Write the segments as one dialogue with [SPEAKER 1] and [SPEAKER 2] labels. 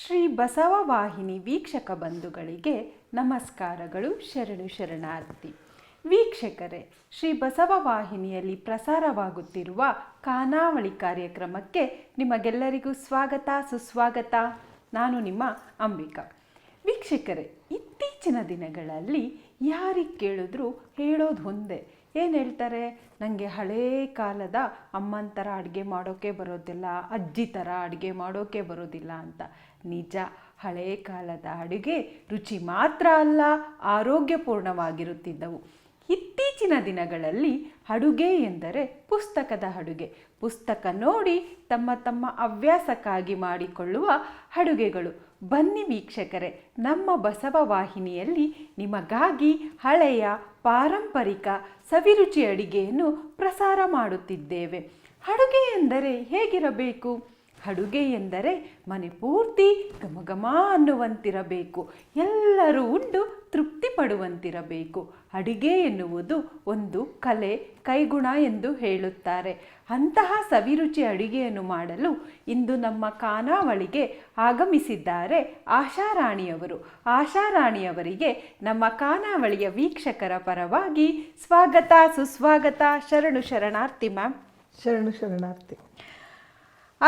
[SPEAKER 1] ಶ್ರೀ ಬಸವ ವಾಹಿನಿ ವೀಕ್ಷಕ ಬಂಧುಗಳಿಗೆ ನಮಸ್ಕಾರಗಳು, ಶರಣು ಶರಣಾರ್ಥಿ. ವೀಕ್ಷಕರೇ, ಶ್ರೀ ಬಸವ ವಾಹಿನಿಯಲ್ಲಿ ಪ್ರಸಾರವಾಗುತ್ತಿರುವ ಖಾನಾವಳಿ ಕಾರ್ಯಕ್ರಮಕ್ಕೆ ನಿಮಗೆಲ್ಲರಿಗೂ ಸ್ವಾಗತ, ಸುಸ್ವಾಗತ. ನಾನು ನಿಮ್ಮ ಅಂಬಿಕಾ. ವೀಕ್ಷಕರೇ, ಇತ್ತೀಚಿನ ದಿನಗಳಲ್ಲಿ ಯಾರಿಗೆ ಕೇಳಿದ್ರೂ ಹೇಳೋದು ಒಂದೇ ಏನು ಹೇಳ್ತಾರೆ? ನನಗೆ ಹಳೇ ಕಾಲದ ಅಮ್ಮನ ಥರ ಅಡುಗೆ ಮಾಡೋಕ್ಕೆ ಬರೋದಿಲ್ಲ, ಅಜ್ಜಿ ಥರ ಅಡುಗೆ ಮಾಡೋಕ್ಕೆ ಬರೋದಿಲ್ಲ ಅಂತ. ನಿಜ, ಹಳೇ ಕಾಲದ ಅಡುಗೆ ರುಚಿ ಮಾತ್ರ ಅಲ್ಲ, ಆರೋಗ್ಯಪೂರ್ಣವಾಗಿರುತ್ತಿದ್ದವು. ಇತ್ತೀಚಿನ ದಿನಗಳಲ್ಲಿ ಅಡುಗೆ ಎಂದರೆ ಪುಸ್ತಕದ ಅಡುಗೆ. ಪುಸ್ತಕ ನೋಡಿ ತಮ್ಮ ತಮ್ಮ ಹವ್ಯಾಸಕ್ಕಾಗಿ ಮಾಡಿಕೊಳ್ಳುವ ಅಡುಗೆಗಳು. ಬನ್ನಿ ವೀಕ್ಷಕರೇ, ನಮ್ಮ ಬಸವ ವಾಹಿನಿಯಲ್ಲಿ ನಿಮಗಾಗಿ ಹಳೆಯ ಪಾರಂಪರಿಕ ಸವಿರುಚಿ ಅಡಿಗೆಯನ್ನು ಪ್ರಸಾರ ಮಾಡುತ್ತಿದ್ದೇವೆ. ಅಡುಗೆ ಎಂದರೆ ಹೇಗಿರಬೇಕು? ಅಡುಗೆ ಎಂದರೆ ಮನೆ ಪೂರ್ತಿ ಗಮಗಮ ಅನ್ನುವಂತಿರಬೇಕು. ಎಲ್ಲರೂ ಉಂಡು ತೃಪ್ತಿ ಪಡುವಂತಿರಬೇಕು ಅಡುಗೆ ಎನ್ನುವುದು ಒಂದು ಕಲೆ, ಕೈಗುಣ ಎಂದು ಹೇಳುತ್ತಾರೆ. ಅಂತಹ ಸವಿರುಚಿ ಅಡಿಗೆಯನ್ನು ಮಾಡಲು ಇಂದು ನಮ್ಮ ಖಾನಾವಳಿಗೆ ಆಗಮಿಸಿದ್ದಾರೆ ಆಶಾರಾಣಿಯವರು. ಆಶಾರಾಣಿಯವರಿಗೆ ನಮ್ಮ ಖಾನಾವಳಿಯ ವೀಕ್ಷಕರ ಪರವಾಗಿ ಸ್ವಾಗತ, ಸುಸ್ವಾಗತ, ಶರಣು ಶರಣಾರ್ಥಿ ಮ್ಯಾಮ್.
[SPEAKER 2] ಶರಣು ಶರಣಾರ್ಥಿ.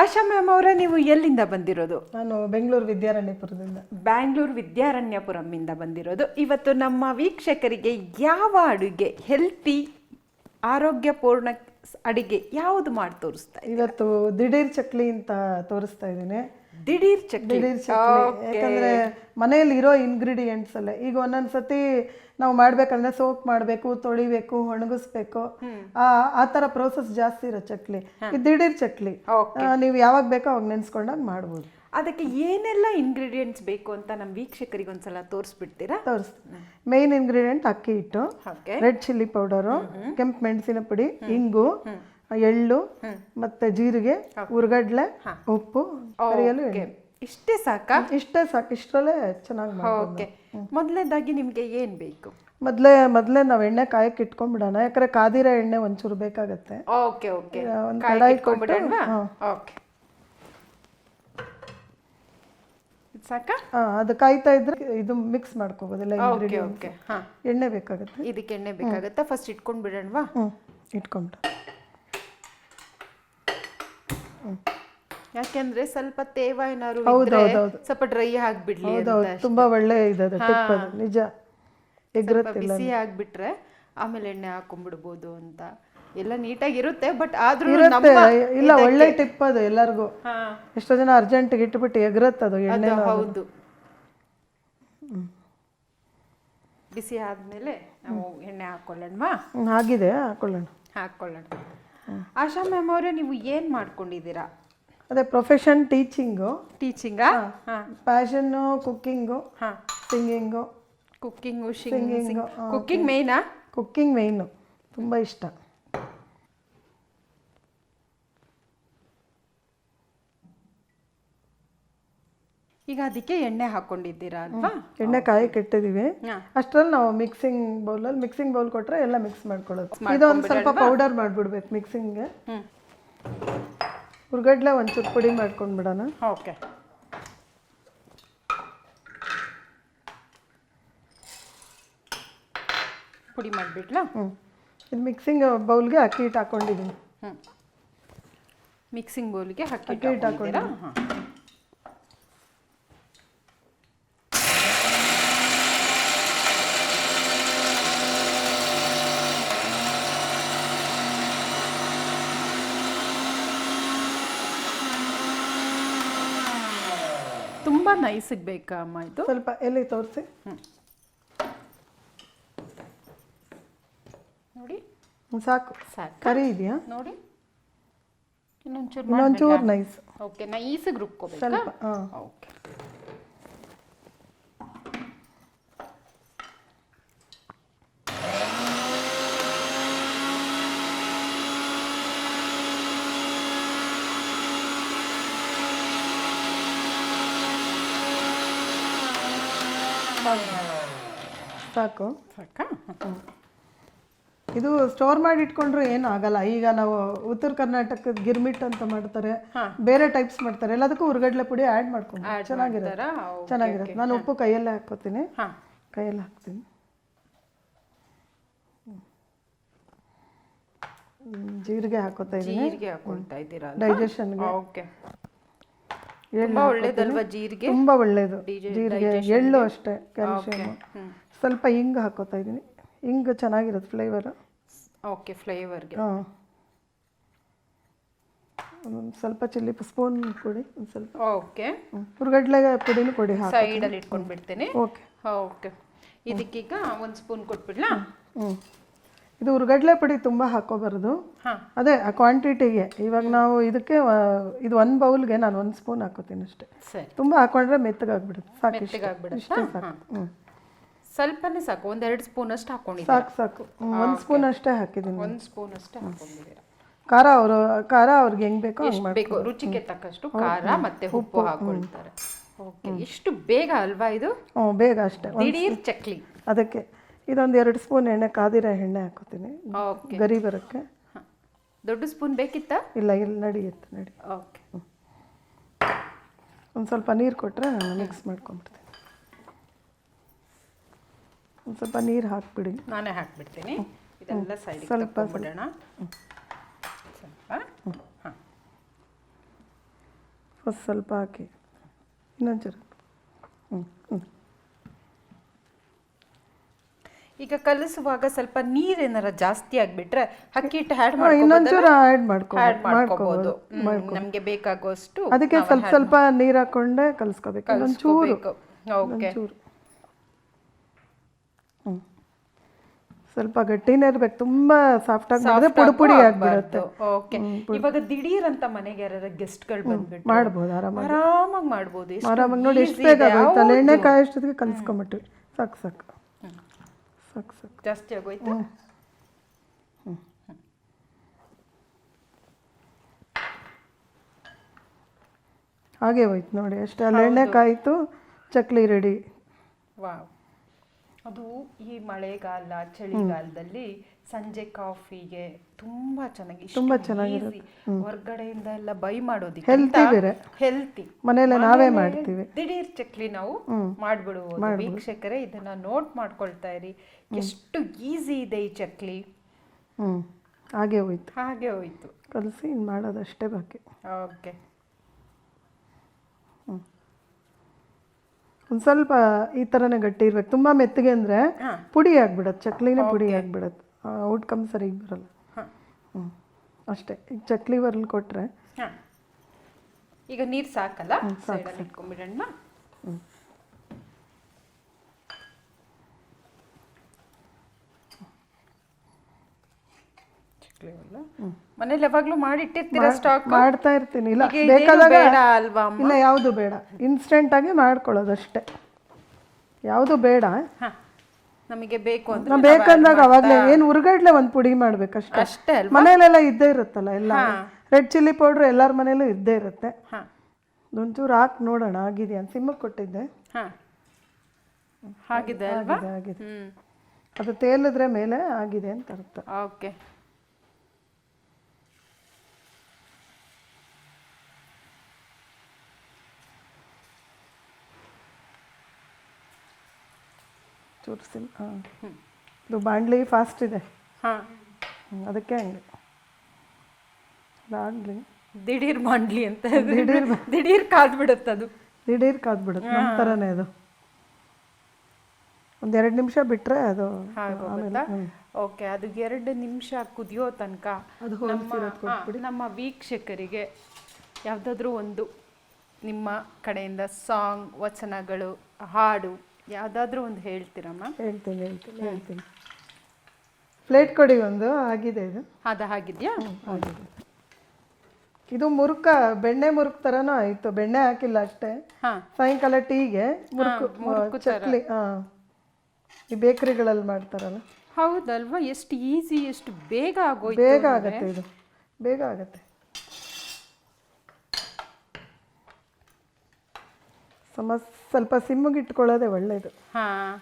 [SPEAKER 1] ಆಶಾ ಮ್ಯಾಮ್ ಅವರೇ ನೀವು ಎಲ್ಲಿಂದ ಬಂದಿರೋದು?
[SPEAKER 2] ನಾನು ಬೆಂಗಳೂರು ವಿದ್ಯಾರಣ್ಯಪುರದಿಂದ.
[SPEAKER 1] ಬ್ಯಾಂಗ್ಳೂರು ವಿದ್ಯಾರಣ್ಯಪುರಮ್ಮಿಂದ ಬಂದಿರೋದು. ಇವತ್ತು ನಮ್ಮ ವೀಕ್ಷಕರಿಗೆ ಯಾವ ಅಡುಗೆ ಹೆಲ್ತಿ ಆರೋಗ್ಯಪೂರ್ಣ ಅಡಿಗೆ ಯಾವುದು ಮಾಡಿ ತೋರಿಸ್ತಾ
[SPEAKER 2] ಇವತ್ತು ದಿಢೀರ್ ಚಕ್ಲಿ ಅಂತ ತೋರಿಸ್ತಾ ಇದ್ದೀನಿ.
[SPEAKER 1] ದಿಢೀರ್ ಚಕ್ಲಿ.
[SPEAKER 2] ದಿಢೀರ್ ಚಕ್ಲಿ. ಯಾಕಂದ್ರೆ ಮನೆಯಲ್ಲಿ ಇರೋ ಇಂಗ್ರೀಡಿಯೆಂಟ್ಸ್ ಅಲ್ಲೇ. ಈಗ ಒಂದೊಂದ್ ಸತಿ ನಾವು ಮಾಡ್ಬೇಕಂದ್ರೆ ಸೋಕ್ ಮಾಡಬೇಕು ತೊಳಿಬೇಕು ಒಣಗಿಸ್ಬೇಕು. ಆ ಥರ ಪ್ರೋಸೆಸ್ ಜಾಸ್ತಿ ಇರೋ ಚಕ್ಲಿ. ಇದು ದಿಢೀರ್ ಚಕ್ಲಿ. ನೀವು ಯಾವಾಗ ಬೇಕೋ ಅವಾಗ ನೆನ್ಸ್ಕೊಂಡಾಗ ಮಾಡ್ಬೋದು.
[SPEAKER 1] ಅದಕ್ಕೆ ಏನೆಲ್ಲ ಇಂಗ್ರೀಡಿಯೆಂಟ್ಸ್ ಬೇಕು ಅಂತ ನಮ್ಮ ವೀಕ್ಷಕರಿಗೆ ಒಂದ್ಸಲ ತೋರಿಸ್ಬಿಡ್ತೀರಾ?
[SPEAKER 2] ತೋರಿಸ್ತೀನಿ. ಮೇನ್ ಇಂಗ್ರೀಡಿಯೆಂಟ್ ಅಕ್ಕಿ ಹಿಟ್ಟು ರೆಡ್ ಚಿಲ್ಲಿ ಪೌಡರು ಕೆಂಪು ಮೆಣಸಿನ ಪುಡಿ ಇಂಗು ಎಳ್ಳು ಮತ್ತೆ ಜೀರಿಗೆ ಉರ್ಗಡ್ಲೆ ಉಪ್ಪು ಕರಿಯಲು ಎಣ್ಣೆ.
[SPEAKER 1] ಇಷ್ಟೇ ಸಾಕಾ?
[SPEAKER 2] ಇಷ್ಟೇ ಸಾಕು. ಇಷ್ಟರಲ್ಲೇ ಚೆನ್ನಾಗಿ
[SPEAKER 1] ಓಕೆ. ಮೊದಲನೇದಾಗಿ ನಿಮಗೆ ಏನು ಬೇಕು?
[SPEAKER 2] ಮೊದಲೇ ಮೊದಲೇ ನಾವು ಎಣ್ಣೆ ಕಾಯಕ್ಕೆ ಇಟ್ಕೊಂಡ್ಬಿಡೋಣ. ಯಾಕಂದ್ರೆ ಕಾದಿರೋ ಎಣ್ಣೆ ಒಂಚೂರು ಬೇಕಾಗತ್ತೆ.
[SPEAKER 1] Okay okay.
[SPEAKER 2] ಒಂದು
[SPEAKER 1] ಕಾಯಿ
[SPEAKER 2] ಕಡಾಯಿ
[SPEAKER 1] ಇಟ್ಕೊಂಡ್ಬಿಡೋಣವಾ
[SPEAKER 2] ಹಾ.
[SPEAKER 1] ಓಕೆ. ಇದು ಸಾಕಾ?
[SPEAKER 2] ಅದು ಕಾಯ್ತಾ ಇದ್ರೆ ಇದು ಮಿಕ್ಸ್ ಮಾಡ್ಕೋಬೋದೆಲ್ಲ
[SPEAKER 1] ಓಕೆ ಓಕೆ. ಹಾ.
[SPEAKER 2] ಎಣ್ಣೆ ಬೇಕಾಗುತ್ತೆ.
[SPEAKER 1] ಇದಕ್ಕೆ ಎಣ್ಣೆ ಬೇಕಾಗುತ್ತಾ? ಫಸ್ಟ್ ಇಟ್ಕೊಂಡ್ಬಿಡೋಣವಾ?
[SPEAKER 2] ಹ್ಞೂ ಇಟ್ಕೊಂಡು
[SPEAKER 1] ಯಾಕೆಂದ್ರೆ ಸ್ವಲ್ಪ ತೇವ ಏನಾದ್ರು. ಸ್ವಲ್ಪ ಡ್ರೈ ಆಗ್ಬಿಡ್ಲಿ
[SPEAKER 2] ಹೌದೌದು ತುಂಬಾ ಒಳ್ಳೆ ನಿಜ.
[SPEAKER 1] ಬಿಸಿ ಆಗ್ಬಿಟ್ರೆ ಆಮೇಲೆ ಎಣ್ಣೆ ಹಾಕೊಂಡ್ಬಿಡ್ಬೋದು ಅಂತ. ಎಲ್ಲ ನೀಟಾಗಿ ಇರುತ್ತೆ ಬಟ್ ಆದ್ರೂ
[SPEAKER 2] ಇರುತ್ತೆ. ಇಲ್ಲ ಒಳ್ಳೆ ಟಿಪ್ ಅದು ಎಲ್ಲರಿಗೂ. ಎಷ್ಟೋ ಜನ ಅರ್ಜೆಂಟ್ ಇಟ್ಬಿಟ್ಟು ಎಣ್ಣೆ
[SPEAKER 1] ಅದು ಹೌದು. ಬಿಸಿ ಆದ್ಮೇಲೆ ನಾವು ಎಣ್ಣೆ
[SPEAKER 2] ಹಾಕೊಳ್ಳೋಣ ಆಗಿದೆ ಹಾಕೊಳ್ಳೋಣ.
[SPEAKER 1] ಹಾಕೊಳ್ಳೋಣ. ಆಶಾ ಮ್ಯಾಮ್ ಅವರೇ ನೀವು ಏನು ಮಾಡ್ಕೊಂಡಿದ್ದೀರಾ?
[SPEAKER 2] ಅದೇ ಪ್ರೊಫೆಷನ್ ಟೀಚಿಂಗು
[SPEAKER 1] ಟೀಚಿಂಗಾ ಹಾ.
[SPEAKER 2] ಪ್ಯಾಷನ್ನು ಕುಕ್ಕಿಂಗು
[SPEAKER 1] ಹಾಂ.
[SPEAKER 2] ಸಿಂಗಿಂಗು
[SPEAKER 1] ಕುಕ್ಕಿಂಗು
[SPEAKER 2] ಸಿಂಗಿಂಗು
[SPEAKER 1] ಕುಕ್ಕಿಂಗ್ ಮೇಯ್ನಾ
[SPEAKER 2] ಕುಕ್ಕಿಂಗ್ ಮೇಯ್ನು ತುಂಬ ಇಷ್ಟ.
[SPEAKER 1] ಈಗ ಅದಕ್ಕೆ ಎಣ್ಣೆ ಹಾಕೊಂಡಿದ್ದೀರಾ ಅಲ್ವಾ?
[SPEAKER 2] ಎಣ್ಣೆ ಕಾಯಿ ಕೆಟ್ಟಿದೀವಿ. ಅಷ್ಟ್ರಲ್ಲಿ ನಾವು ಮಿಕ್ಸಿಂಗ್ ಬೌಲ್ ಅಲ್ಲಿ ಮಿಕ್ಸಿಂಗ್ ಬೌಲ್ ಕೊಟ್ರೆ ಎಲ್ಲ ಮಿಕ್ಸ್ ಮಾಡ್ಕೊಳ್ಳೋದು. ಇದು ಒಂದು ಸ್ವಲ್ಪ ಪೌಡರ್ ಮಾಡ್ಬಿಡ್ಬೇಕು ಮಿಕ್ಸಿಂಗ್ಗೆ ಹುರ್ಗಡ್ಲೆ ಒಂಚೂರು ಪುಡಿ ಮಾಡ್ಕೊಂಡ್ಬಿಡೋಣ.
[SPEAKER 1] ಓಕೆ. ಪುಡಿ ಮಾಡಿಬಿಡ್ಲಾ
[SPEAKER 2] ಹ್ಞೂ ಇದು ಮಿಕ್ಸಿಂಗ್ ಬೌಲ್ಗೆ ಅಕ್ಕಿ ಹಿಟ್ಟು ಹಾಕೊಂಡಿದ್ದೀನಿ
[SPEAKER 1] ಹ್ಞೂ ಮಿಕ್ಸಿಂಗ್ ಬೌಲ್ಗೆ
[SPEAKER 2] ಅಕ್ಕಿ ಹಿಟ್ಟು
[SPEAKER 1] ಹಾಕೊಂಡಿದ್ದೀರಾ? ಹಾಂ. ನೈಸಿಗೆ ಬೇಕಾ ಅಮ್ಮ ಇದು?
[SPEAKER 2] ಸ್ವಲ್ಪ ಎಲ್ಲಿ ತೋರಿಸಿ.
[SPEAKER 1] ನೋಡಿ.
[SPEAKER 2] ಸಾಕು.
[SPEAKER 1] ಸಾಕು.
[SPEAKER 2] ಕರಿ ಇದೆಯಾ?
[SPEAKER 1] ನೋಡಿ. ಇನ್ನೊಂಚೂರು
[SPEAKER 2] ಇನ್ನೊಂಚೂರು ನೈಸ್.
[SPEAKER 1] ಓಕೆ ನೈಸಿಗೆ ರುಬ್ಕೋಬೇಕು?
[SPEAKER 2] ಸ್ವಲ್ಪ ಹಾಂ.
[SPEAKER 1] ಓಕೆ
[SPEAKER 2] ಸಾಕು.
[SPEAKER 1] ಸಾಕಾ?
[SPEAKER 2] ಇದು ಸ್ಟೋರ್ ಮಾಡಿ ಇಟ್ಕೊಂಡ್ರು ಏನು ಆಗಲ್ಲ. ಈಗ ನಾವು ಉತ್ತರ ಕರ್ನಾಟಕದ ಗಿರ್ಮಿಟ್ ಅಂತ ಮಾಡ್ತಾರೆ. ಬೇರೆ ಟೈಪ್ಸ್ ಮಾಡ್ತಾರೆ. ಎಲ್ಲದಕ್ಕೂ ಉರ್ಗಡ್ಲೆ ಪುಡಿ ಆ್ಯಡ್ ಮಾಡ್ಕೊಂಡು ಚೆನ್ನಾಗಿರುತ್ತೆ. ಚೆನ್ನಾಗಿರುತ್ತೆ. ನಾನು ಉಪ್ಪು ಕೈಯಲ್ಲೇ ಹಾಕೋತೀನಿ ಕೈಯಲ್ಲಿ ಹಾಕ್ತೀನಿ. ಜೀರಿಗೆ ಹಾಕೋತಾ
[SPEAKER 1] ಜೀರಿಗೆ ಹಾಕೊಳ್ತಾ ಇದ್ದೀರಾ?
[SPEAKER 2] ಡೈಜೆಷನ್ಗೆ
[SPEAKER 1] ಓಕೆ. ತುಂಬಾ ಒಳ್ಳೇದಲ್ವಾ ಜೀರಿಗೆ?
[SPEAKER 2] ತುಂಬ ಒಳ್ಳೆಯದು ಜೀರಿಗೆ ಎಳ್ಳು ಅಷ್ಟೇ ಕ್ಯಾಲ್ಶಿಯಮ್ ಸ್ವಲ್ಪ ಹಿಂಗ್ ಹಾಕೋತಾ ಇದ್ದೀನಿ. ಹಿಂಗ್ ಚೆನ್ನಾಗಿರುತ್ತೆ ಫ್ಲೇವರ್
[SPEAKER 1] ಓಕೆ ಫ್ಲೇವರ್ಗೆ
[SPEAKER 2] ಹಾಂ. ಒಂದು ಸ್ವಲ್ಪ ಚಿಲ್ಲಿ ಸ್ಪೂನ್ ಕೊಡಿ ಒಂದು ಸ್ವಲ್ಪ.
[SPEAKER 1] ಓಕೆ.
[SPEAKER 2] ಹುರ್ಗಡ್ಲೆ ಪುಡಿನೂ ಕೊಡಿ ಸೈಡ್
[SPEAKER 1] ಸೈಡಲ್ಲಿ ಇಟ್ಕೊಂಡು ಬಿಡ್ತೀನಿ
[SPEAKER 2] ಓಕೆ
[SPEAKER 1] ಓಕೆ ಇದಕ್ಕೀಗ ಒಂದು ಸ್ಪೂನ್ ಕೊಟ್ಬಿಡ್ಲಾ?
[SPEAKER 2] ಹ್ಞೂ ಇದು ಹುರ್ಗಡ್ಲೆ ಪುಡಿ ತುಂಬ ಹಾಕೋಬಾರ್ದು
[SPEAKER 1] ಹಾಂ.
[SPEAKER 2] ಅದೇ ಆ ಕ್ವಾಂಟಿಟಿಗೆ ಇವಾಗ ನಾವು ಇದಕ್ಕೆ ಇದು ಒಂದು ಬೌಲ್ಗೆ ನಾನು ಒಂದು ಸ್ಪೂನ್ ಹಾಕೋತೀನಿ ಅಷ್ಟೇ.
[SPEAKER 1] ಸರಿ.
[SPEAKER 2] ತುಂಬ ಹಾಕೊಂಡ್ರೆ ಮೆತ್ತಗಾಗ್ಬಿಡುತ್ತೆ. ಸಾಕು ಇಷ್ಟೇ. ಸಾಕು. ಹ್ಞೂ
[SPEAKER 1] ಸ್ವಲ್ಪನೇ ಸಾಕು ಒಂದೆರಡು ಸ್ಪೂನ್ ಅಷ್ಟು ಹಾಕೊಂಡಿದ್ದೀನಿ
[SPEAKER 2] ಸಾಕು ಸಾಕು. ಒಂದು ಸ್ಪೂನ್ ಅಷ್ಟೇ ಹಾಕಿದ್ದೀನಿ.
[SPEAKER 1] ಒಂದು ಸ್ಪೂನ್ ಅಷ್ಟೇ ಹಾಕೊಂಡಿದ್ದೀರಾ?
[SPEAKER 2] ಖಾರ ಅವರು ಖಾರ ಅವ್ರಿಗೆ ಹೆಂಗ್ ಬೇಕೋ
[SPEAKER 1] ಬೇಕು? ರುಚಿಗೆ ತಕ್ಕಷ್ಟು ಖಾರ ಮತ್ತೆ ಉಪ್ಪು ಹಾಕೊಳ್ತಾರೆ. ಓಕೆ ಇಷ್ಟು ಬೇಗ ಅಲ್ವಾ ಇದು?
[SPEAKER 2] ಹ್ಞೂ ಬೇಗ ಅಷ್ಟೇ.
[SPEAKER 1] ದಿಢೀರ್ ಚಕ್ಲಿ.
[SPEAKER 2] ಅದಕ್ಕೆ ಇದೊಂದು ಎರಡು ಸ್ಪೂನ್ ಎಣ್ಣೆ ಕಾದಿರ ಎಣ್ಣೆ ಹಾಕೋತೀನಿ.
[SPEAKER 1] ಓಕೆ
[SPEAKER 2] ಗರಿ ಬರೋಕ್ಕೆ.
[SPEAKER 1] ದೊಡ್ಡ ಸ್ಪೂನ್ ಬೇಕಿತ್ತಾ?
[SPEAKER 2] ಇಲ್ಲ ಇಲ್ಲ ನಡೆಯುತ್ತೆ ನಡಿ
[SPEAKER 1] ಓಕೆ
[SPEAKER 2] ಒಂದು ಸ್ವಲ್ಪ ನೀರು ಕೊಟ್ಟರೆ ಮಿಕ್ಸ್ ಮಾಡ್ಕೊಂಬಿಡ್ತೀನಿ ಒಂದು ಸ್ವಲ್ಪ ನೀರು ಹಾಕ್ಬಿಡಿ.
[SPEAKER 1] ನಾನೇ ಹಾಕ್ಬಿಡ್ತೀನಿ. ಇದೆಲ್ಲ ಸೈಡಿಗೆ
[SPEAKER 2] ಸ್ವಲ್ಪ,
[SPEAKER 1] ಬಿಡೋಣ ಸ್ವಲ್ಪ? ಹಾಂ.
[SPEAKER 2] ಫಸ್ಟ್ ಸ್ವಲ್ಪ ಹಾಕಿ. ಇನ್ನೊಂಚೂರು. ಹ್ಞೂ ಹ್ಞೂ
[SPEAKER 1] ಈಗ ಕಲಿಸುವಾಗ ಸ್ವಲ್ಪ ನೀರೇನಾರ ಜಾಸ್ತಿ ಆಗಿಬಿಟ್ರೆ ಅಕ್ಕಿ ಹಿಟ್ಟು ಆ್ಯಡ್
[SPEAKER 2] ಇನ್ನೊಂಚೂರು ಆ್ಯಡ್ ಮಾಡ್ಕೊ
[SPEAKER 1] ಆ್ಯಡ್ ಮಾಡ್ಕೋಬೋದು. ನಮಗೆ ಬೇಕಾಗುವಷ್ಟು
[SPEAKER 2] ಅದಕ್ಕೆ ಸ್ವಲ್ಪ ಸ್ವಲ್ಪ ನೀರು ಹಾಕೊಂಡೆ ಕಲಿಸ್ಕೋಬೇಕು. ಇನ್ನೊಂದು ಚೂರು
[SPEAKER 1] ಓಕೆ.
[SPEAKER 2] ಸ್ವಲ್ಪ ಗಟ್ಟಿನೇ ಇರ್ಬೇಕು. ತುಂಬಾ ಸಾಫ್ಟ್ ಆಗಿ ಪುಡಿ ಪುಡಿ ಆಗ್ಬಿಡುತ್ತೆ.
[SPEAKER 1] ಓಕೆ ಇವಾಗ ದಿಢೀರ್ ಅಂತ ಮನೆಗೆ ಯಾರ ಗೆಸ್ಟ್ಗಳು ಬಂದ್ಬಿಟ್ಟು
[SPEAKER 2] ಮಾಡ್ಬೋದು ಆರಾಮಾಗಿ.
[SPEAKER 1] ಆರಾಮಾಗಿ ಮಾಡ್ಬೋದು.
[SPEAKER 2] ಆರಾಮಾಗಿ ನೋಡಿ ಎಷ್ಟು ಬೇಗ ಆಗುತ್ತೆ ಎಣ್ಣೆ ಕಾಯೋಷ್ಟೊತ್ತಿಗೆ ಕಲಿಸ್ಕೊಂಬಿಟ್ವಿ. ಸಾಕು ಸಾಕು. ಸಾಕು ಸಾಕು.
[SPEAKER 1] ಜಾಸ್ತಿ ಆಗೋಯ್ತು?
[SPEAKER 2] ಹಾಗೆ ಹೋಯ್ತು ನೋಡಿ ಅಷ್ಟೇ. ಅಲ್ಲಿ ಎಣ್ಣೆ ಕಾಯಿತು ಚಕ್ಲಿ ರೆಡಿ
[SPEAKER 1] ವಾವ್. ಅದು ಈ ಮಳೆಗಾಲ ಚಳಿಗಾಲದಲ್ಲಿ ಸಂಜೆ ಕಾಫಿಗೆ ತುಂಬಾ ಚೆನ್ನಾಗಿ
[SPEAKER 2] ತುಂಬಾ ಚೆನ್ನಾಗಿ
[SPEAKER 1] ಹೊರಗಡೆಯಿಂದ ಎಲ್ಲ ಬೈ ಮಾಡೋದಿಕ್ಕೆ
[SPEAKER 2] ಹೆಲ್ತಿ ಬೇರೆ.
[SPEAKER 1] ಹೆಲ್ತಿ
[SPEAKER 2] ಮನೇಲೆ ನಾವೇ ಮಾಡ್ತೀವಿ.
[SPEAKER 1] ದಿಢೀರ್ ಚಕ್ಲಿ ನಾವು ಮಾಡ್ಬಿಡುವುದು. ವೀಕ್ಷಕರೇ ಇದನ್ನ ನೋಟ್ ಮಾಡ್ಕೊಳ್ತಾ ಇರಿ. ಎಷ್ಟು ಈಸಿ ಇದೆ ಈ ಚಕ್ಲಿ.
[SPEAKER 2] ಹ್ಮ್. ಹಾಗೆ ಹೋಯ್ತು.
[SPEAKER 1] ಹಾಗೆ ಹೋಯ್ತು.
[SPEAKER 2] ಕಲಸಿ ಮಾಡೋದಷ್ಟೇ ಬಾಕಿ.
[SPEAKER 1] ಓಕೆ.
[SPEAKER 2] ಒಂದು ಸ್ವಲ್ಪ ಈ ಥರನೇ ಗಟ್ಟಿ ಇರ್ಬೇಕು. ತುಂಬ ಮೆತ್ತಗೆ ಅಂದರೆ ಪುಡಿ ಆಗ್ಬಿಡತ್ತೆ. ಚಕ್ಲಿನೇ ಪುಡಿ ಆಗ್ಬಿಡತ್ತೆ. ಔಟ್ಕಮ್ ಸರಿಗೆ ಬರಲ್ಲ. ಹ್ಞೂ ಅಷ್ಟೇ. ಈಗ ಚಕ್ಲಿ ಬರಲ್ ಕೊಟ್ಟರೆ
[SPEAKER 1] ಹಾ. ಈಗ ನೀರು ಸಾಕಲ್ಲ? ಸೈಡಲ್ಲಿ ಹ್ಞೂ ಚಕ್ಲಿ ಎಲ್ಲ ಮನೇಲಿ ಯಾವಾಗ್ಲೂ ಮಾಡಿಟ್ಟಿರ್ತೀರಾ ಸ್ಟಾಕ್
[SPEAKER 2] ಮಾಡ್ತಾ ಇರ್ತೀನಿ. ಇಲ್ಲ
[SPEAKER 1] ಈಗ ಇದೇನು
[SPEAKER 2] ಬೇಕಾದಾಗ
[SPEAKER 1] ಬೇಡ ಅಲ್ವಾ ಅಮ್ಮ?
[SPEAKER 2] ಇಲ್ಲ ಯಾವುದು ಬೇಡ. ಇನ್ಸ್ಟೆಂಟಾಗಿ ಮಾಡ್ಕೊಳ್ಳೋದು ಅಷ್ಟೇ ಯಾವುದು ಬೇಡ
[SPEAKER 1] ಹಾ? ನಮಗೆ ಬೇಕು ಅಂದ್ರೆ
[SPEAKER 2] ನಾವು ಬೇಕಂದಾಗ ಅವಾಗಲೇ ಏನು ಉರುಗಡ್ಲೆ ಒಂದು ಪುಡಿ ಮಾಡ್ಬೇಕಷ್ಟೇ.
[SPEAKER 1] ಅಷ್ಟೇ ಅಲ್ವಾ?
[SPEAKER 2] ಮನೇಲೆಲ್ಲ ಇದ್ದೇ ಇರುತ್ತಲ್ಲ ಎಲ್ಲ ರೆಡ್ ಚಿಲ್ಲಿ ಪೌಡ್ರ್ ಎಲ್ಲರ ಮನೇಲೂ ಇದ್ದೇ ಇರುತ್ತೆ.
[SPEAKER 1] ಹಾ.
[SPEAKER 2] ಒಂಚೂರು ಹಾಕಿ ನೋಡೋಣ ಆಗಿದೆ ಅಂತ ಸಿಮ್ಮಕ್ಕೆ ಕೊಟ್ಟಿದ್ದೆ.
[SPEAKER 1] ಹಾ. ಹಾಗಿದೆ ಅಲ್ವಾ?
[SPEAKER 2] ಆಗಿದೆ, ಆಗಿದೆ.
[SPEAKER 1] ಹ್ಮ್.
[SPEAKER 2] ಅದು ತೇಲಿದ್ರೆ ಮೇಲೆ ಆಗಿದೆ ಅಂತ ಅರ್ಥ.
[SPEAKER 1] ಓಕೆ.
[SPEAKER 2] ಚೂರು ಸಿಮ್ ಹಾಂ ಇದು ಬಾಂಡ್ಲಿ ಫಾಸ್ಟ್ ಇದೆ.
[SPEAKER 1] ಹಾಂ.
[SPEAKER 2] ಅದಕ್ಕೆ ಹಂಗೆ. ಬಾಂಡ್ಲಿ.
[SPEAKER 1] ದಿಢೀರ್ ಬಾಂಡ್ಲಿ ಅಂತ. ದಿಢೀರ್ ದಿಢೀರ್ ಕಾದ್ ಬಿಡುತ್ತೆ ಅದು.
[SPEAKER 2] ದಿಢೀರ್ ಕಾದ್ಬಿಡುತ್ತೆ. ನಮ್ಮ ಥರನೇ ಅದು. ಒಂದು ಎರಡು ನಿಮಿಷ ಬಿಟ್ಟರೆ ಅದು
[SPEAKER 1] ಓಕೆ ಅದು ಎರಡು ನಿಮಿಷ ಕುದಿಯೋ ತನಕ ನಮ್ಮ ವೀಕ್ಷಕರಿಗೆ ಯಾವುದಾದ್ರೂ ಒಂದು ನಿಮ್ಮ ಕಡೆಯಿಂದ ಸಾಂಗ್ ವಚನಗಳು ಹಾಡು ಯಾವುದಾದ್ರೂ ಒಂದು ಹೇಳ್ತೀರಮ್ಮ
[SPEAKER 2] ಹೇಳ್ತೀನಿ ಹೇಳ್ತೀನಿ ಹೇಳ್ತೀನಿ. ಪ್ಲೇಟ್ ಕೊಡಿ ಒಂದು ಆಗಿದೆ ಇದು.
[SPEAKER 1] ಅದು ಆಗಿದೆಯಾ
[SPEAKER 2] ಆಗಿದೆ. ಇದು ಮುರುಕ ಬೆಣ್ಣೆ ಮುರುಕ್ ಥರನೂ ಆಯಿತು. ಬೆಣ್ಣೆ ಹಾಕಿಲ್ಲ ಅಷ್ಟೇ.
[SPEAKER 1] ಹಾ.
[SPEAKER 2] ಸಾಯಂಕಾಲ ಟೀಗೆ ಮುರುಕು ಚಕ್ಲಿ ಹಾಂ ಈ ಬೇಕರಿಗಳಲ್ಲಿ ಮಾಡ್ತಾರಲ್ಲ.
[SPEAKER 1] ಹೌದಲ್ವಾ? ಎಷ್ಟು ಈಸಿ ಎಷ್ಟು ಬೇಗ ಆಗೋಯ್ತು
[SPEAKER 2] ಬೇಗ ಆಗತ್ತೆ ಇದು. ಬೇಗ ಆಗತ್ತೆ. ಸಮ ಸ್ವಲ್ಪ ಸಿಮ್ಮಗಿಟ್ಕೊಳ್ಳೋದೇ ಒಳ್ಳೆಯದು
[SPEAKER 1] ಹಾಂ.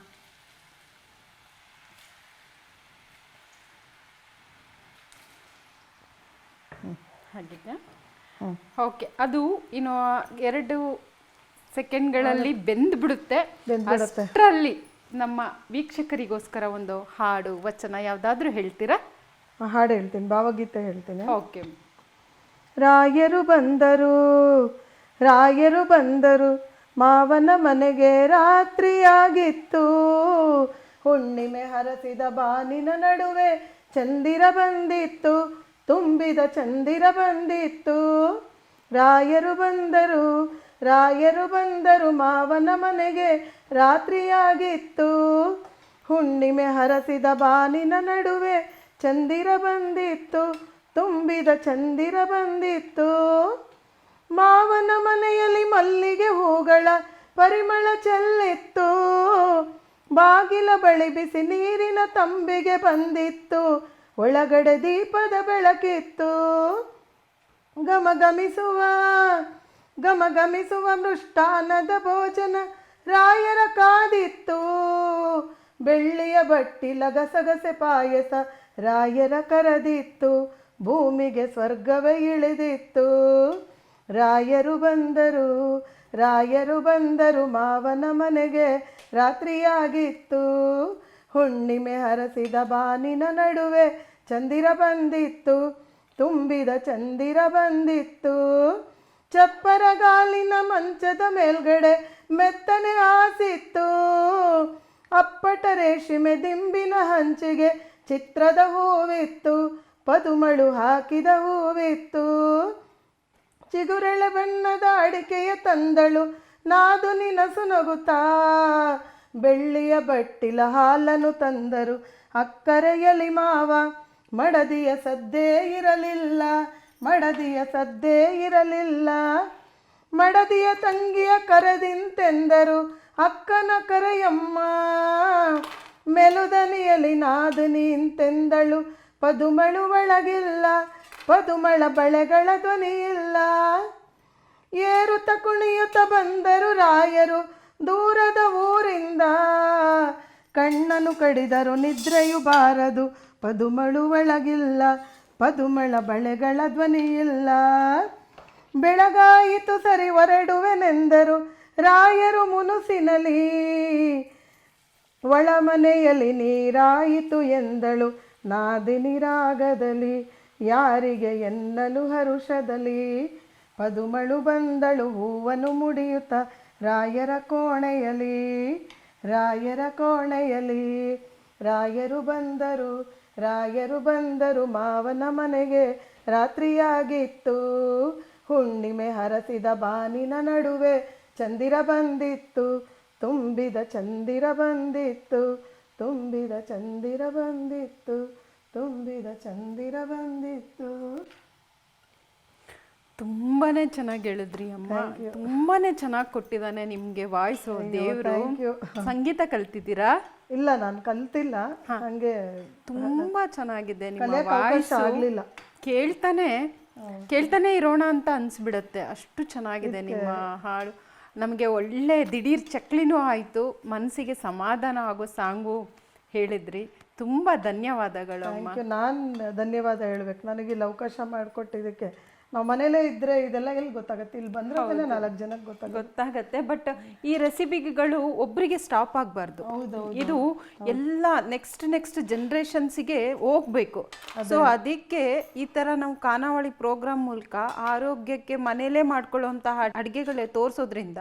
[SPEAKER 1] ಓಕೆ ಅದು ಇನ್ನು ಎರಡು ಸೆಕೆಂಡ್ಗಳಲ್ಲಿ ಬೆಂದು ಬಿಡುತ್ತೆ ಅಷ್ಟರಲ್ಲಿ ನಮ್ಮ ವೀಕ್ಷಕರಿಗೋಸ್ಕರ ಒಂದು ಹಾಡು ವಚನ ಯಾವುದಾದ್ರೂ ಹೇಳ್ತೀರಾ?
[SPEAKER 2] ಹಾಡು ಹೇಳ್ತೀನಿ ಭಾವಗೀತೆ ಹೇಳ್ತೇನೆ.
[SPEAKER 1] ಓಕೆ.
[SPEAKER 2] ರಾಯರು ಬಂದರು ರಾಯರು ಬಂದರು ಮಾವನ ಮನೆಗೆ ರಾತ್ರಿಯಾಗಿತ್ತು. ಹುಣ್ಣಿಮೆ ಹರಸಿದ ಬಾನಿನ ನಡುವೆ ಚಂದಿರ ಬಂದಿತ್ತು. ತುಂಬಿದ ಚಂದಿರ ಬಂದಿತ್ತು. ರಾಯರು ಬಂದರು ರಾಯರು ಬಂದರು, ಮಾವನ ಮನೆಗೆ ರಾತ್ರಿಯಾಗಿತ್ತು. ಹುಣ್ಣಿಮೆ ಹರಸಿದ ಬಾನಿನ ನಡುವೆ ಚಂದಿರ ಬಂದಿತ್ತು. ತುಂಬಿದ ಚಂದಿರ ಬಂದಿತ್ತು. ಮಾವನ ಮನೆಯಲ್ಲಿ ಮಲ್ಲಿಗೆ ಹೂಗಳ ಪರಿಮಳ ಚೆಲ್ಲಿತ್ತು. ಬಾಗಿಲ ಬಳಿ ಬಿಸಿ ನೀರಿನ ತಂಬಿಗೆ ಬಂದಿತ್ತು. ಒಳಗಡೆ ದೀಪದ ಬೆಳಕಿತ್ತು. ಗಮಗಮಿಸುವ ಗಮಗಮಿಸುವ ಮೃಷ್ಟಾನದ ಭೋಜನ ರಾಯರ ಕಾದಿತ್ತು. ಬೆಳ್ಳಿಯ ಬಟ್ಟಿಲ ಗಸಗಸೆ ಪಾಯಸ ರಾಯರ ಕರೆದಿತ್ತು. ಭೂಮಿಗೆ ಸ್ವರ್ಗವೇ ಇಳಿದಿತ್ತು. ರಾಯರು ಬಂದರು ರಾಯರು ಬಂದರು ಮಾವನ ಮನೆಗೆ. ರಾತ್ರಿಯಾಗಿತ್ತು, ಹುಣ್ಣಿಮೆ ಹರಸಿದ ಬಾನಿನ ನಡುವೆ ಚಂದಿರ ಬಂದಿತ್ತು, ತುಂಬಿದ ಚಂದಿರ ಬಂದಿತ್ತು. ಚಪ್ಪರ ಗಾಲಿನ ಮಂಚದ ಮೇಲ್ಗಡೆ ಮೆತ್ತನೆ ಆಸಿತ್ತು ಅಪ್ಪಟ ರೇಷಿಮೆ ದಿಂಬಿನ ಹಂಚಿಗೆ ಚಿತ್ರದ ಹೂವಿತ್ತು, ಪದುಮಳು ಹಾಕಿದ ಹೂವಿತ್ತು. ಚಿಗುರೆಳೆ ಬಣ್ಣದ ಅಡಿಕೆಯ ತಂದಳು, ನಾದು ನಿನಸು ನಗುತ್ತಾ? ಬೆಳ್ಳಿಯ ಬಟ್ಟಿಲ ಹಾಲನ್ನು ತಂದರು, ಅಕ್ಕರೆಯಲಿ ಮಾವ, ಮಡದಿಯ ಸದ್ದೇ ಇರಲಿಲ್ಲ, ಮಡದಿಯ ಸದ್ದೇ ಇರಲಿಲ್ಲ. ಮಡದಿಯ ತಂಗಿಯ ಕರೆದಿಂತೆಂದರು, ಅಕ್ಕನ ಕರೆಯಮ್ಮ, ಮೆಲುದನಿಯಲಿ ನಾದು ನಿಂತೆಂದಳು, ಪದುಮಳು ಒಳಗಿಲ್ಲ ಪದುಮಳ ಬಳೆಗಳ ಧ್ವನಿಯಿಲ್ಲ. ಏರುತ್ತ ಕುಣಿಯುತ್ತ ಬಂದರು ರಾಯರು ದೂರದ ಊರಿಂದ. ಕಣ್ಣನು ಕಡಿದರು ನಿದ್ರೆಯು ಬಾರದು, ಪದುಮಳು ಒಳಗಿಲ್ಲ, ಪದುಮಳ ಬಳೆಗಳ ಧ್ವನಿಯಿಲ್ಲ. ಬೆಳಗಾಯಿತು ಸರಿ ಹೊರಡುವೆನೆಂದರು ರಾಯರು ಮುನುಸಿನಲಿ. ಒಳಮನೆಯಲ್ಲಿ ನೀರಾಯಿತು ಎಂದಳು ನಾದಿನಿ ರಾಗದಲ್ಲಿ ಯಾರಿಗೆ ಎನ್ನಲು ಹರುಷದಲ್ಲಿ? ಪದುಮಳು ಬಂದಳು, ಹೂವನು ಮುಡಿಯುತ್ತ ರಾಯರ ಕೋಣೆಯಲಿ ರಾಯರ ಕೋಣೆಯಲಿ ರಾಯರು ಬಂದರು ರಾಯರು ಬಂದರು ಮಾವನ ಮನೆಗೆ, ರಾತ್ರಿಯಾಗಿತ್ತು. ಹುಣ್ಣಿಮೆ ಹರಸಿದ ಬಾನಿನ ನಡುವೆ ಚಂದಿರ ಬಂದಿತ್ತು, ತುಂಬಿದ ಚಂದಿರ ಬಂದಿತ್ತು, ತುಂಬಿದ ಚಂದಿರ ಬಂದಿತ್ತು. ತುಂಬಿದ ಚಂದಿರ ಬಂದಿತ್ತು.
[SPEAKER 1] ತುಂಬಾನೇ ಚೆನ್ನಾಗಿ ಹೇಳಿದ್ರಿ ಅಮ್ಮ. ತುಂಬಾನೇ ಚೆನ್ನಾಗಿ ಕೊಟ್ಟಿದ್ದಾನೆ ನಿಮ್ಗೆ ವಾಯ್ಸ್ ದೇವ್ರು. ಸಂಗೀತ ಕಲ್ತಿದ್ದೀರಾ?
[SPEAKER 2] ಇಲ್ಲ ನಾನು ಕಲ್ತಿಲ್ಲ. ಹಂಗೆ
[SPEAKER 1] ತುಂಬಾ ಚೆನ್ನಾಗಿದೆ ನಿಮ್ಮ ವಾಯ್ಸ್
[SPEAKER 2] ಆಗ್ಲಿಲ್ಲ.
[SPEAKER 1] ಕೇಳ್ತಾನೆ ಕೇಳ್ತಾನೆ ಇರೋಣ ಅಂತ ಅನ್ಸ್ಬಿಡತ್ತೆ. ಅಷ್ಟು ಚೆನ್ನಾಗಿದೆ ನಿಮ್ಮ ಹಾಡು. ನಮಗೆ ಒಳ್ಳೆ ದಿಢೀರ್ ಚಕ್ಲಿನೂ ಆಯ್ತು. ಮನಸ್ಸಿಗೆ ಸಮಾಧಾನ ಆಗೋ ಸಾಂಗು ಹೇಳಿದ್ರಿ. ತುಂಬಾ ಧನ್ಯವಾದಗಳು
[SPEAKER 2] ಥ್ಯಾಂಕ್ ಯು ನಾನು ಧನ್ಯವಾದ ಹೇಳ್ಬೇಕು. ನನಗೆ ಇಲ್ಲಿ ಅವಕಾಶ ಮಾಡಿಕೊಟ್ಟಿದ್ದಕ್ಕೆ ನಾವು ಮನೇಲೇ ಇದ್ರೆ ಇದೆಲ್ಲ ಎಲ್ಲಿ ಗೊತ್ತಾಗತ್ತೆ? ಇಲ್ಲಿ ಬಂದ್ರೆ ನಾಲ್ಕು ಜನಕ್ಕೆ ಗೊತ್ತಾಗುತ್ತೆ.
[SPEAKER 1] ಗೊತ್ತಾಗತ್ತೆ. ಬಟ್ ಈ ರೆಸಿಪಿಗಳು ಒಬ್ರಿಗೆ ಸ್ಟಾಪ್ ಆಗಬಾರ್ದು. ಇದು ಎಲ್ಲ ನೆಕ್ಸ್ಟ್ ನೆಕ್ಸ್ಟ್ ಜನ್ರೇಷನ್ಸಿಗೆ ಹೋಗ್ಬೇಕು. ಸೊ ಅದಕ್ಕೆ ಈ ತರ ನಾವು ಖಾನಾವಳಿ ಪ್ರೋಗ್ರಾಮ್ ಮೂಲಕ ಆರೋಗ್ಯಕ್ಕೆ ಮನೇಲೇ ಮಾಡ್ಕೊಳ್ಳುವಂತಹ ಅಡಿಗೆಗಳೇ ತೋರಿಸೋದ್ರಿಂದ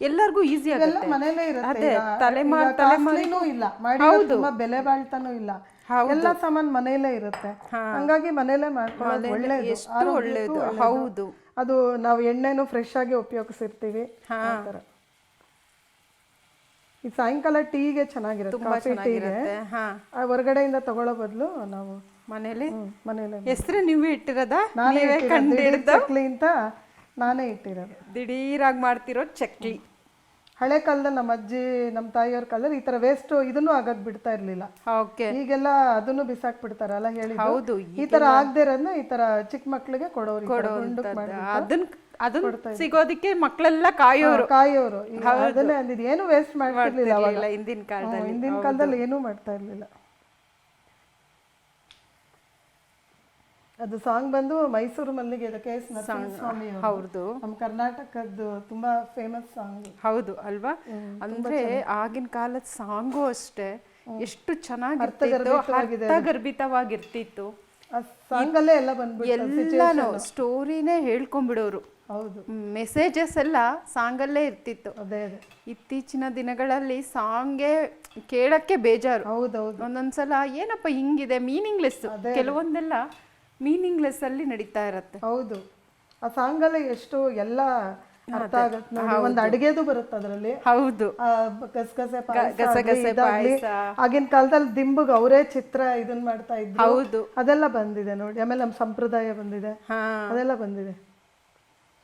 [SPEAKER 1] ಎಲ್ಲರಿಗೂ ಈಸಿ
[SPEAKER 2] ಎಲ್ಲ
[SPEAKER 1] ಆಗುತ್ತೆ.
[SPEAKER 2] ಮನೇಲೇ ಇರುತ್ತೆ.
[SPEAKER 1] ಅದೇ. ತಲೆಮಾರು
[SPEAKER 2] ಈಗ
[SPEAKER 1] ತಲೆಮಾರು
[SPEAKER 2] costlyನೂ ಇಲ್ಲ. ಮಾಡಿ ತುಂಬಾ ಬೆಲೆ ಬಾಳ್ತಾನೂ ಇಲ್ಲ. ಎಲ್ಲ ಸಾಮಾನ್ ಮನೇಲೇ ಇರುತ್ತೆ. ಹಂಗಾಗಿ ಮನೇಲೇ ಮಾಡ್ಕೊಳ್ಳೋದು ಒಳ್ಳೇದು.
[SPEAKER 1] ಎಷ್ಟು ಒಳ್ಳೇದು. ಹೌದು.
[SPEAKER 2] ಅದು ನಾವು ಎಣ್ಣೆನೂ ಫ್ರೆಶ್ ಆಗಿ ಉಪಯೋಗಿಸಿರ್ತೀವಿ. ಈ ಸಾಯಂಕಾಲ ಟೀಗೆ ಚೆನ್ನಾಗಿರುತ್ತೆ. ಕಾಫಿ ಟೀಗೆ. ಹೊರಗಡೆಯಿಂದ ತಗೊಳ್ಳೋ ಬದಲು ನಾವು
[SPEAKER 1] ಮನೇಲಿ?
[SPEAKER 2] ಮನೇಲಿ.
[SPEAKER 1] ಹೆಸರು ನೀವೇ ಇಟ್ಟಿರೋದಾ?
[SPEAKER 2] ನಾನೇ
[SPEAKER 1] ಕಂಡು
[SPEAKER 2] ಅಂತ ನಾನೇ ಇಟ್ಟಿರೋದು.
[SPEAKER 1] ದಿಢೀರಾಗಿ ಮಾಡ್ತಿರೋ ಚಕ್ಲಿ.
[SPEAKER 2] ಹಳೆ ಕಾಲದಲ್ಲಿ ನಮ್ಮ ಅಜ್ಜಿ ನಮ್ಮ ತಾಯಿಯವ್ರ ಕಾಲದಲ್ಲಿ ಈ ತರ ವೇಸ್ಟ್ ಇದನ್ನು ಆಗದ್ ಬಿಡ್ತಾ ಇರ್ಲಿಲ್ಲ.
[SPEAKER 1] ಓಕೆ.
[SPEAKER 2] ಈಗೆಲ್ಲ ಅದನ್ನು ಬಿಸಾಕ್ ಬಿಡ್ತಾರಲ್ಲ ಹೇಳಿ
[SPEAKER 1] ಹೌದು
[SPEAKER 2] ಈ ತರ ಆಗದೆ ಇರೋದನ್ನ ಈ ತರ ಚಿಕ್ಕ ಮಕ್ಳಿಗೆ ಕೊಡೋರು.
[SPEAKER 1] ಅದನ್ನ ಅದನ್ನ ಸಿಗೋದಿಕ್ಕೆ ಮಕ್ಕಳೆಲ್ಲ ಕಾಯೋರು.
[SPEAKER 2] ಕಾಯೋರು. ಅದನ್ನೇ ಅಂದಿದ್ದು. ಏನು ವೇಸ್ಟ್ ಮಾಡ್ತಿರ್ಲಿಲ್ಲ
[SPEAKER 1] ಹಿಂದಿನ ಕಾಲದಲ್ಲಿ.
[SPEAKER 2] ಹಿಂದಿನ ಕಾಲದಲ್ಲಿ ಏನೂ ಮಾಡ್ತಾ ಇರ್ಲಿಲ್ಲ. ಅದು ಸಾಂಗ್ ಬಂದು ಮೈಸೂರು ಮಲ್ಲಿಗೆ ಕೆ ಎಸ್ ನರಸಿಂಹಸ್ವಾಮಿ.
[SPEAKER 1] ಹೌದು.
[SPEAKER 2] ನಮ್ಮ ಕರ್ನಾಟಕದ್ದು ತುಂಬಾ ಫೇಮಸ್ ಸಾಂಗ್
[SPEAKER 1] ಹೌದು ಅಲ್ವಾ? ಅಂದ್ರೆ ಆಗಿನ ಕಾಲದ ಸಾಂಗು ಅಷ್ಟೇ ಎಷ್ಟು ಚೆನ್ನಾಗಿ ಗರ್ಭಿತವಾಗಿರ್ತಿತ್ತು
[SPEAKER 2] ಆ ಸಾಂಗ್ ಅಲ್ಲೇ ಎಲ್ಲ ಬಂದ್ಬಿಟ್ಟು
[SPEAKER 1] ಎಲ್ಲಾನು ಸ್ಟೋರಿನೇ ಹೇಳ್ಕೊಂಡ್ಬಿಡೋರು.
[SPEAKER 2] ಹೌದು.
[SPEAKER 1] ಮೆಸೇಜಸ್ ಎಲ್ಲ ಸಾಂಗಲ್ಲೇ ಇರ್ತಿತ್ತು.
[SPEAKER 2] ಅದೇ ಅದೇ.
[SPEAKER 1] ಇತ್ತೀಚಿನ ದಿನಗಳಲ್ಲಿ ಸಾಂಗೇ ಕೇಳಕ್ಕೆ ಬೇಜಾರು.
[SPEAKER 2] ಹೌದೌದು.
[SPEAKER 1] ಒಂದೊಂದ್ಸಲ ಏನಪ್ಪ ಹಿಂಗಿದೆ ಮೀನಿಂಗ್ಲೆಸ್ ಕೆಲವೊಂದೆಲ್ಲ ಮೀನಿಂಗ್ಲೆಸ್ ಅಲ್ಲಿ ನಡೀತಾ ಇರತ್ತೆ.
[SPEAKER 2] ಹೌದು. ಆ ಸಾಂಗ್ ಅಲ್ಲೇ ಎಷ್ಟು ಎಲ್ಲ ಅರ್ಥ ಆಗತ್ತೆ ನೋಡಿ. ಒಂದು ಅಡುಗೆದು ಬರುತ್ತೆ ಅದರಲ್ಲಿ.
[SPEAKER 1] ಹೌದು.
[SPEAKER 2] ಗಸಗಸೆ. ಆಗಿನ ಕಾಲದಲ್ಲಿ ದಿಂಬಗ್ ಅವರೇ ಚಿತ್ರ ಇದನ್ ಮಾಡ್ತಾ ಇದ್ರು.
[SPEAKER 1] ಹೌದು.
[SPEAKER 2] ಅದೆಲ್ಲ ಬಂದಿದೆ ನೋಡಿ. ಆಮೇಲೆ ನಮ್ಮ ಸಂಪ್ರದಾಯ ಬಂದಿದೆ.
[SPEAKER 1] ಹಾ.
[SPEAKER 2] ಅದೆಲ್ಲ ಬಂದಿದೆ.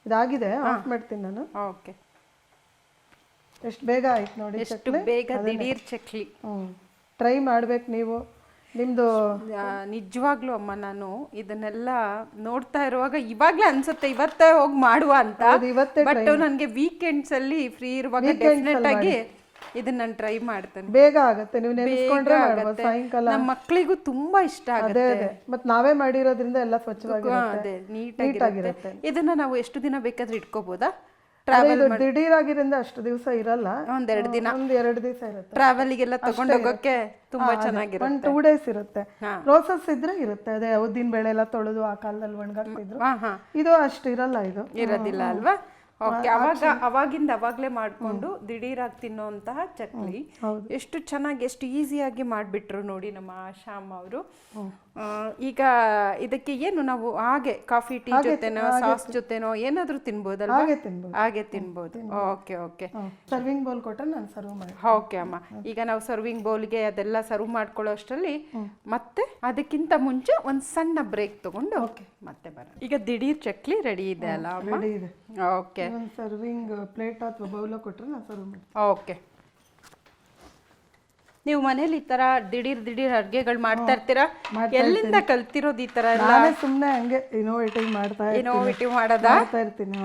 [SPEAKER 2] ಇದಾಗಿದೆ. ಆಫ್ ಮಾಡ್ತೀನಿ ನಾನು.
[SPEAKER 1] ಓಕೆ.
[SPEAKER 2] ಎಷ್ಟು ಬೇಗ ಆಯ್ತು ನೋಡಿ
[SPEAKER 1] ಎಷ್ಟು ಬೇಗ ದಿಢೀರ್ ಚಕ್ಲಿ.
[SPEAKER 2] ಹ್ಮ್. ಟ್ರೈ ಮಾಡ್ಬೇಕು ನೀವು. ನಿಮ್ದು
[SPEAKER 1] ನಿಜವಾಗ್ಲೂ ಅಮ್ಮ ನಾನು ಇದನ್ನೆಲ್ಲ ನೋಡ್ತಾ ಇರುವಾಗ ಇವಾಗ್ಲೇ ಅನ್ಸುತ್ತೆ ಇವತ್ತೇ ಹೋಗಿ ಮಾಡುವ ಅಂತ.
[SPEAKER 2] ಇವತ್ತೇ
[SPEAKER 1] ಬಟ್ ನನಗೆ ವೀಕೆಂಡ್ಸ್ ಅಲ್ಲಿ ಫ್ರೀ ಇರುವಾಗ ಡೆಫಿನೆಟ್ ಆಗಿ ಇದನ್ನ ನಾನು ಟ್ರೈ ಮಾಡ್ತೇನೆ.
[SPEAKER 2] ಬೇಗ ಆಗುತ್ತೆ ನೀವು ನೆನೆಸ್ಕೊಂಡ್ರೆ ಸಾಯಂಕಾಲ.
[SPEAKER 1] ನಮ್ಮ ಮಕ್ಕಳಿಗೂ ತುಂಬಾ ಇಷ್ಟ ಆಗುತ್ತೆ.
[SPEAKER 2] ಅದೇ. ಮತ್ ನಾವೇ ಮಾಡಿರೋದ್ರಿಂದ ಎಲ್ಲ ಸ್ವಚ್ಛವಾಗಿರುತ್ತೆ.
[SPEAKER 1] ಅದೇ ನೀಟಾಗಿರುತ್ತೆ. ಇದನ್ನ ನಾವು ಎಷ್ಟು ದಿನ ಬೇಕಾದ್ರೂ ಇಟ್ಕೋಬೋದಾ?
[SPEAKER 2] ಅದೇ ದಿಢೀರ್ ಆಗಿರಿಂದ ಅಷ್ಟು ದಿವಸ ಇರಲ್ಲ.
[SPEAKER 1] ಒಂದೆರಡು ದಿನ.
[SPEAKER 2] ಒಂದ್ ಎರಡು ದಿವಸ ಇರುತ್ತೆ.
[SPEAKER 1] ಟ್ರಾವೆಲಿಗೆಲ್ಲ ತಗೊಂಡು ಹೋಗೋಕೆ ತುಂಬಾ ಚೆನ್ನಾಗಿರುತ್ತೆ.
[SPEAKER 2] ಒಂದ್ ಟೂ ಡೇಸ್ ಇರುತ್ತೆ.
[SPEAKER 1] ಹಾ.
[SPEAKER 2] ಪ್ರೋಸೆಸ್ ಇದ್ರೆ ಇರುತ್ತೆ. ಅದೇ ಉದ್ದಿನ ಬೇಳೆ ಎಲ್ಲ ತೊಳೆದು ಆ ಕಾಲದಲ್ಲಿ ಒಣಗಾಕ್ತಿದ್ರು. ಇದು ಅಷ್ಟು ಇರಲ್ಲ ಇದು.
[SPEAKER 1] ಇರೋದಿಲ್ಲ ಅಲ್ವಾ? ಓಕೆ ಅವಾಗ ಅವಾಗಿಂದ ಅವಾಗ್ಲೇ ಮಾಡ್ಕೊಂಡು ದಿಢೀರಾಗಿ ತಿನ್ನೋಂತಹ ಚಟ್ನಿ ಎಷ್ಟು ಚೆನ್ನಾಗಿ ಎಷ್ಟು ಈಸಿಯಾಗಿ ಮಾಡಿಬಿಟ್ರು ನೋಡಿ ನಮ್ಮ ಶ್ಯಾಮ್ ಅವರು. ಈಗ ಇದಕ್ಕೆ ಏನು ನಾವು ಹಾಗೆ ಕಾಫಿ ಟೀ ಜೊತೆನೋ ಸಾಸ್ ಜೊತೆನೋ ಏನಾದ್ರೂ ತಿನ್ಬೋದಲ್ವಾ?
[SPEAKER 2] ಹಾಗೆ ತಿನ್ಬೋದು.
[SPEAKER 1] ಹಾಗೆ ತಿನ್ಬೋದು. ಓಕೆ ಓಕೆ
[SPEAKER 2] ಸರ್ವಿಂಗ್ ಬೌಲ್ ಕೊಟ್ಟರೆ ನಾನು ಸರ್ವ್ ಮಾಡಿ
[SPEAKER 1] ಓಕೆ ಅಮ್ಮ. ಈಗ ನಾವು ಸರ್ವಿಂಗ್ ಬೌಲ್ಗೆ ಅದೆಲ್ಲ ಸರ್ವ್ ಮಾಡ್ಕೊಳ್ಳೋ ಅಷ್ಟರಲ್ಲಿ ಮತ್ತೆ ಅದಕ್ಕಿಂತ ಮುಂಚೆ ಒಂದು ಸಣ್ಣ ಬ್ರೇಕ್ ತಗೊಂಡು ಮತ್ತೆ ಬರ ಈಗ ದಿಢೀರ್ ಚಕ್ಲಿ ರೆಡಿ ಇದೆ ಅಲ್ಲ ಅಮ್ಮ?
[SPEAKER 2] ರೆಡಿ ಇದೆ.
[SPEAKER 1] ಓಕೆ
[SPEAKER 2] ಸರ್ವಿಂಗ್ ಪ್ಲೇಟ್ ಅಥವಾ ಬೌಲ ಕೊಟ್ಟರೆ ನಾನು ಸರ್ವ್ ಮಾಡಿ
[SPEAKER 1] ಓಕೆ ನೀವು ಮನೇಲಿ ಈ ತರ ದಿಢೀರ್ ದಿಢೀರ್ ಅಡ್ಗೆಗಳು ಮಾಡ್ತಾ ಇರ್ತೀರಾ? ಎಲ್ಲಿಂದ ಕಲ್ತಿರೋದು ಈ ತರ ಎಲ್ಲ?
[SPEAKER 2] ನಾನೇ ಸುಮ್ಮನೆ ಹಂಗೆ ಇನೋವೇಟಿವ್ ಮಾಡ್ತಾ ಇರ್ತೀನಿ.
[SPEAKER 1] ಇನೋವೇಟಿವ್ ಮಾಡೋದಾ?
[SPEAKER 2] ಮಾಡ್ತಾ ಇರ್ತೀನಿ.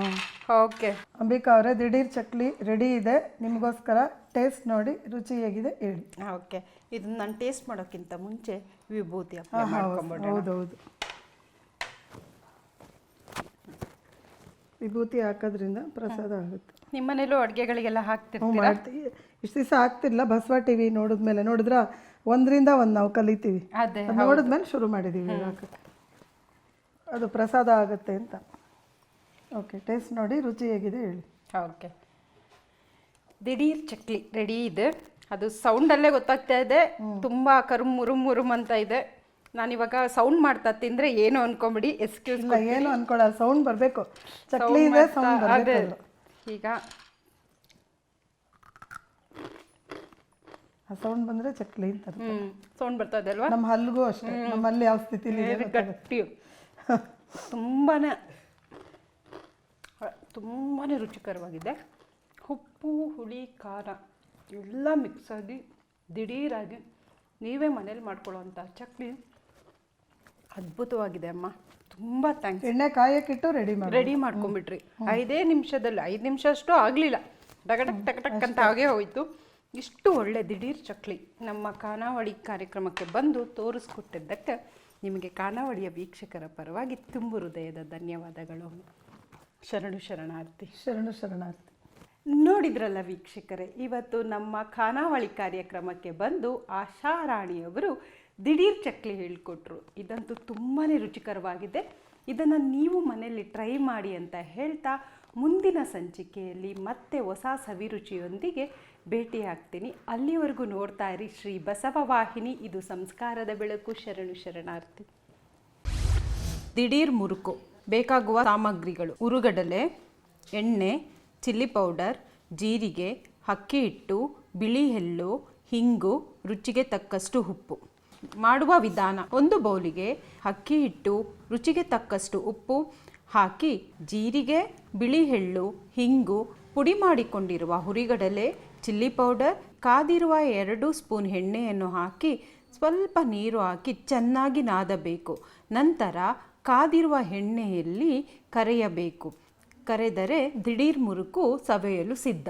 [SPEAKER 1] ಓಕೆ
[SPEAKER 2] ಅಂಬಿಕಾ ಅವರೇ ದಿಢೀರ್ ಚಕ್ಲಿ ರೆಡಿ ಇದೆ. ನಿಮಗೋಸ್ಕರ ಟೇಸ್ಟ್ ನೋಡಿ ರುಚಿ ಹೇಗಿದೆ ಹೇಳಿ.
[SPEAKER 1] ಓಕೆ ಇದನ್ನ ನಾನು ಟೇಸ್ಟ್ ಮಾಡೋಕ್ಕಿಂತ ಮುಂಚೆ ವಿಭೂತಿ ಮಾಡ್ಕೊಂಬಿಡೋಣ.
[SPEAKER 2] ಹೌದೌದು. ವಿಭೂತಿ ಹಾಕೋದ್ರಿಂದ ಪ್ರಸಾದ ಆಗುತ್ತೆ.
[SPEAKER 1] ನಿಮ್ಮನೇಲೂ ಅಡುಗೆಗಳಿಗೆಲ್ಲ ಹಾಕ್ತಿರ್ತೀರಾ?
[SPEAKER 2] ಇಷ್ಟು ದಿವಸ ಆಗ್ತಿರ್ಲಿಲ್ಲ ಬಸವ ಟಿ ವಿ ನೋಡಿದ್ಮೇಲೆ. ನೋಡಿದ್ರ ಒಂದರಿಂದ ಒಂದು ನಾವು ಕಲಿತೀವಿ.
[SPEAKER 1] ಅದೇ
[SPEAKER 2] ನೋಡಿದ್ಮೇಲೆ ಶುರು ಮಾಡಿದ್ದೀವಿ ಹಾಕಕ್ಕೆ ಅದು ಪ್ರಸಾದ ಆಗುತ್ತೆ ಅಂತ. ಓಕೆ ಟೇಸ್ಟ್ ನೋಡಿ ರುಚಿ ಹೇಗಿದೆ ಹೇಳಿ.
[SPEAKER 1] ಓಕೆ. ದಿಢೀರ್ ಚಕ್ಲಿ ರೆಡಿ ಇದೆ. ಅದು ಸೌಂಡಲ್ಲೇ ಗೊತ್ತಾಗ್ತಾ ಇದೆ. ತುಂಬಾ ಕರುಮ್ ಮುರುಮ್ ಮುರುಮ್ ಅಂತ ಇದೆ. ನಾನಿವಾಗ ಸೌಂಡ್ ಮಾಡ್ತಾ ತಿಂದರೆ ಏನು ಅನ್ಕೊಂಬಿಡಿ
[SPEAKER 2] ಎಸ್ಕ್ಯೂಸ್ ಏನು ಅನ್ಕೊಳ್ಳ ಸೌಂಡ್ ಬರಬೇಕು. ಚಕ್ಲಿ ಇದೆ ಸೌಂಡ್ ಬರಬೇಕು
[SPEAKER 1] ಈಗ
[SPEAKER 2] ಆ ಸೌಂಡ್ ಬಂದ್ರೆ ಚಕ್ಲಿ
[SPEAKER 1] ಅಂತ ಸೌಂಡ್ ಬರ್ತಾ ಇದೆ ಅಲ್ವಾ?
[SPEAKER 2] ನಮ್ಮ ಹಲ್ಗೂ ಅಷ್ಟೇ ನಮ್ಮಲ್ಲಿ ಯಾವ ಸ್ಥಿತಿಲಿ
[SPEAKER 1] ಗಟ್ಟಿ. ತುಂಬಾನೇ ತುಂಬಾನೇ ರುಚಿಕರವಾಗಿದೆ. ಉಪ್ಪು ಹುಳಿ ಖಾರ ಎಲ್ಲ ಮಿಕ್ಸ್ ಆಗಿ ದಿಢೀರಾಗಿ ನೀವೇ ಮನೇಲಿ ಮಾಡ್ಕೊಳ್ಳೋವಂಥ ಚಕ್ಲಿ ಅದ್ಭುತವಾಗಿದೆ ಅಮ್ಮ. ತುಂಬ ಥ್ಯಾಂಕ್ಸ್
[SPEAKER 2] ಎಣ್ಣೆ ಕಾಯಕ್ಕಿಟ್ಟು ರೆಡಿ ಮಾಡಿ
[SPEAKER 1] ರೆಡಿ ಮಾಡ್ಕೊಂಬಿಟ್ರಿ ಐದೇ ನಿಮಿಷದಲ್ಲಿ ಐದು ನಿಮಿಷ ಅಷ್ಟು ಆಗಲಿಲ್ಲ ಟಕಟಕ್ ಟಕಟಕ್ ಟಕ್ ಅಂತ ಹಾಗೆ ಹೋಯ್ತು. ಇಷ್ಟು ಒಳ್ಳೆ ದಿಢೀರ್ ಚಕ್ಲಿ ನಮ್ಮ ಖಾನಾವಳಿ ಕಾರ್ಯಕ್ರಮಕ್ಕೆ ಬಂದು ತೋರಿಸ್ಕೊಟ್ಟಿದ್ದಕ್ಕೆ ನಿಮಗೆ ಖಾನಾವಳಿಯ ವೀಕ್ಷಕರ ಪರವಾಗಿ ತುಂಬು ಹೃದಯದ ಧನ್ಯವಾದಗಳು. ಶರಣು ಶರಣಾರ್ಥಿ.
[SPEAKER 2] ಶರಣು ಶರಣಾರ್ಥಿ.
[SPEAKER 1] ನೋಡಿದ್ರಲ್ಲ ವೀಕ್ಷಕರೇ ಇವತ್ತು ನಮ್ಮ ಖಾನಾವಳಿ ಕಾರ್ಯಕ್ರಮಕ್ಕೆ ಬಂದು ಆಶಾ ರಾಣಿಯವರು ದಿಢೀರ್ ಚಕ್ಲಿ ಹೇಳಿಕೊಟ್ರು. ಇದಂತೂ ತುಂಬಾ ರುಚಿಕರವಾಗಿದೆ. ಇದನ್ನು ನೀವು ಮನೆಯಲ್ಲಿ ಟ್ರೈ ಮಾಡಿ ಅಂತ ಹೇಳ್ತಾ ಮುಂದಿನ ಸಂಚಿಕೆಯಲ್ಲಿ ಮತ್ತೆ ಹೊಸ ಸವಿರುಚಿಯೊಂದಿಗೆ ಭೇಟಿಯಾಗ್ತೀನಿ ಅಲ್ಲಿವರೆಗೂ ನೋಡ್ತಾ ಇರಿ ಶ್ರೀ ಬಸವ ವಾಹಿನಿ. ಇದು ಸಂಸ್ಕಾರದ ಬೆಳಕು. ಶರಣು ಶರಣಾರ್ಥಿ. ದಿಢೀರ್ ಮುರುಕು. ಬೇಕಾಗುವ ಸಾಮಗ್ರಿಗಳು. ಉರುಗಡಲೆ, ಎಣ್ಣೆ, ಚಿಲ್ಲಿ ಪೌಡರ್, ಜೀರಿಗೆ ಅಕ್ಕಿ ಹಿಟ್ಟು, ಬಿಳಿ ಎಳ್ಳು, ಹಿಂಗು, ರುಚಿಗೆ ತಕ್ಕಷ್ಟು ಉಪ್ಪು. ಮಾಡುವ ವಿಧಾನ. ಒಂದು ಬೌಲಿಗೆ ಅಕ್ಕಿ ಹಿಟ್ಟು, ರುಚಿಗೆ ತಕ್ಕಷ್ಟು ಉಪ್ಪು ಹಾಕಿ, ಜೀರಿಗೆ, ಬಿಳಿ ಎಳ್ಳು, ಹಿಂಗು, ಪುಡಿ ಮಾಡಿಕೊಂಡಿರುವ ಹುರಿಗಡಲೆ, ಚಿಲ್ಲಿ ಪೌಡರ್, ಕಾದಿರುವ ಎರಡು ಸ್ಪೂನ್ ಎಣ್ಣೆಯನ್ನು ಹಾಕಿ, ಸ್ವಲ್ಪ ನೀರು ಹಾಕಿ ಚೆನ್ನಾಗಿ ನಾದಬೇಕು. ನಂತರ ಕಾದಿರುವ ಎಣ್ಣೆಯಲ್ಲಿ ಕರೆಯಬೇಕು. ಕರೆದರೆ ದಿಢೀರ್ ಮುರುಕು ಸವೆಯಲು ಸಿದ್ಧ.